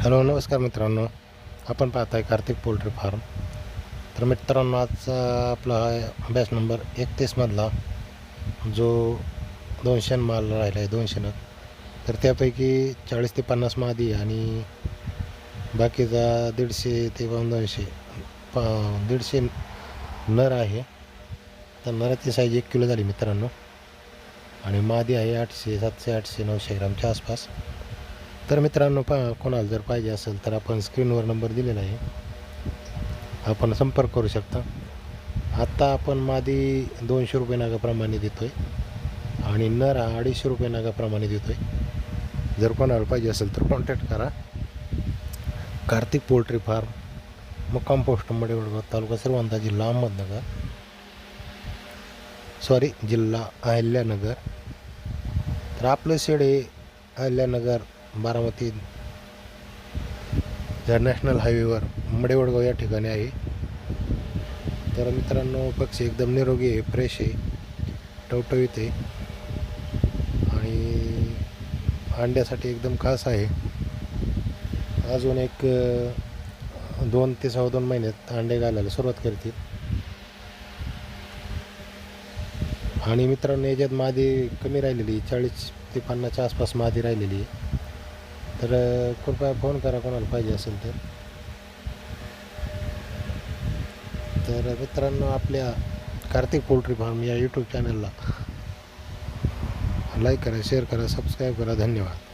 Hello नमस्कार मित्रांनो. आपण पाहत आहे कार्तिक पोल्ट्री फार्म. तर मित्रांनो आजचा आपला हा नंबर एकतीसमधला जो दोनशे माल राहिला आहे दोनशे नग तर त्यापैकी चाळीस ते पन्नास मादी आणि बाकीचा दीडशे ते पाऊण दोनशे प दीडशे नर आहे. तर नराची साईज एक किलो झाली मित्रांनो. आणि मादी आहे आठशे सातशे आठशे नऊशे ग्रामच्या आसपास. तर मित्रांनो पा कोणाला जर पाहिजे असेल तर आपण स्क्रीनवर नंबर दिलेला आहे. आपण संपर्क करू शकता. आत्ता आपण मादी दोनशे रुपये नागाप्रमाणे देतो आहे आणि नर हा अडीचशे रुपये नागाप्रमाणे देतो आहे जर कोणाला पाहिजे असेल तर कॉन्टॅक्ट करा. कार्तिक पोल्ट्री फार्म मुक्काम पोस्ट मडेवडगाव तालुका सर्वांता जिल्हा अहमदनगर. सॉरी जिल्हा अहिल्यानगर. तर आपलं शेड हे अहिल्यानगर बारामती ज्या नॅशनल हायवेवर मडेवडगाव या ठिकाणी आहे. तर मित्रांनो पक्षी एकदम निरोगी आहे फ्रेश आहे टवटवीत आहे. आणि अंड्यासाठी एकदम खास आहे. अजून एक दोन ते सहा दोन महिन्यात अंडे घालायला सुरुवात करतील. आणि मित्रांनो याच्यात मादी कमी राहिलेली चाळीस ते पन्नासच्या आसपास मादी राहिलेली आहे. तर कृपया फोन करा कोणाला पाहिजे असेल तर. तर मित्रांनो आपल्या कार्तिक पोल्ट्री फार्म या यूट्यूब चॅनलला लाईक करा शेअर करा सबस्क्राईब करा. धन्यवाद.